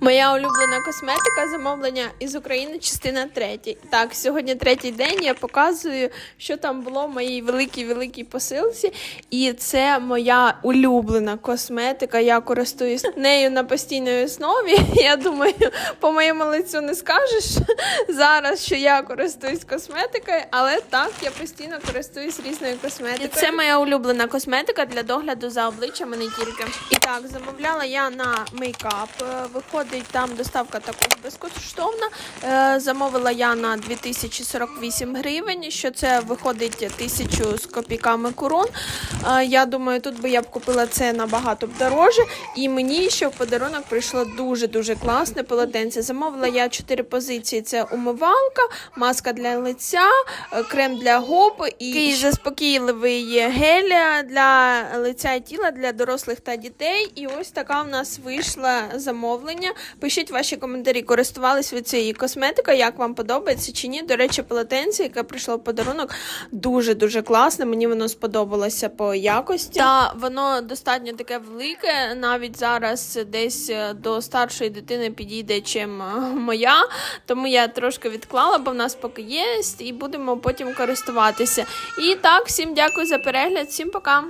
Моя улюблена косметика замовлення із України, частина третя. Так, сьогодні третій день. Я показую, що там було в моїй великій великій посилці. І це моя улюблена косметика. Я користуюсь нею на постійній основі. Я думаю, по моєму лицю не скажеш зараз, що я користуюсь косметикою, але так я постійно користуюсь різною косметикою. І це моя улюблена косметика для догляду за обличчям, не тільки. І так, замовляла я на мейкап. Е, Виходить, там доставка також безкоштовна. Е, Замовила я на 2048 гривень, що це виходить тисячу з копійками корон. Е, Я думаю, тут би я б купила це набагато б дороже. І мені ще в подарунок прийшло дуже-дуже класне полотенце. Замовила я 4 позиції: це умивалка, маска для лиця, е, крем для губ і заспокійливий гель для лиця і тіла для дорослих та дітей. І ось така в нас вийшла замовлення. Пишіть ваші коментарі, користувались ви цією косметикою, як вам подобається чи ні. До речі, полотенце, яке прийшло в подарунок, дуже дуже класне. Мені воно сподобалося по якості. Та воно достатньо таке велике. Навіть зараз десь е, до старшої дитини підійде, чим е, моя. Тому я трошки відклала, бо в нас поки є, і будемо потім користуватися. І так, всім дякую за перегляд, всім пока.